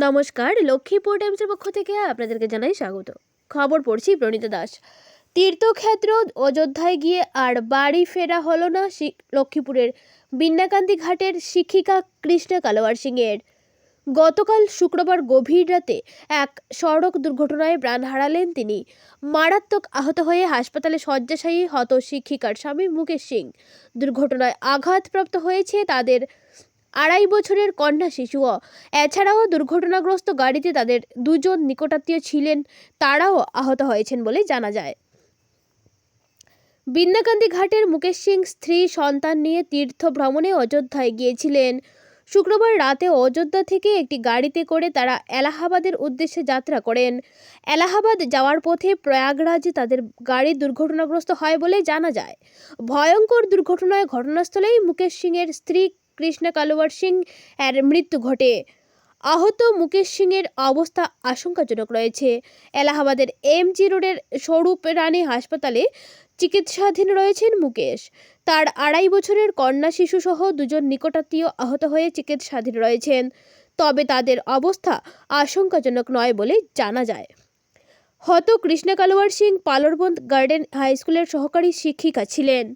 নমস্কার লক্ষ্মীপুর টাইমসের পক্ষ থেকে আপনাদেরকে জানাই স্বাগত। খবর পড়ছি প্রণীতা দাস। তীর্থক্ষেত্র অযোধ্যায় গিয়ে আর বাড়ি ফেরা হলো না লক্ষ্মীপুরের বিন্নাকান্দি ঘাটের শিক্ষিকা কৃষ্ণা কালোয়ার সিংয়ের। গতকাল শুক্রবার গভীর রাতে এক সড়ক দুর্ঘটনায় প্রাণ হারালেন তিনি। মারাত্মক আহত হয়ে হাসপাতালে শয্যাশায়ী হত শিক্ষিকার স্বামী মুকেশ সিং। দুর্ঘটনায় আঘাতপ্রাপ্ত হয়েছে তাদের আড়াই বছরের কন্যা শিশুও। এছাড়াও দুর্ঘটনাগ্রস্ত গাড়িতে তাদের দুজন নিকটাত্মীয় ছিলেন, তারাও আহত হয়েছেন বলে জানা যায়। বিন্নাকান্দি ঘাটের মুকেশ সিং স্ত্রী, সন্তান নিয়ে তীর্থ ভ্রমণে অযোধ্যায় গিয়েছিলেন। শুক্রবার রাতে অযোধ্যা থেকে একটি গাড়িতে করে তারা এলাহাবাদের উদ্দেশ্যে যাত্রা করেন। এলাহাবাদ যাওয়ার পথে প্রয়াগরাজে তাদের গাড়ি দুর্ঘটনাগ্রস্ত হয় বলে জানা যায়। ভয়ঙ্কর দুর্ঘটনায় ঘটনাস্থলেই মুকেশ সিংয়ের স্ত্রী কৃষ্ণা কালোয়ার সিং এর মৃত্যু ঘটে। আহত মুকেশ সিংয়ের অবস্থা আশঙ্কাজনক রয়েছে। এলাহাবাদের এমজি রোডের স্বরূপ রানী হাসপাতালে চিকিৎসাধীন রয়েছেন মুকেশ। তার আড়াই বছরের কন্যা শিশুসহ দুজন নিকটাত্মীয় আহত হয়ে চিকিৎসাধীন রয়েছেন। তবে তাদের অবস্থা আশঙ্কাজনক নয় বলে জানা যায়। হত কৃষ্ণা কালোয়ার সিং পালরবন্দ গার্ডেন হাই স্কুলের সহকারী শিক্ষিকা ছিলেন।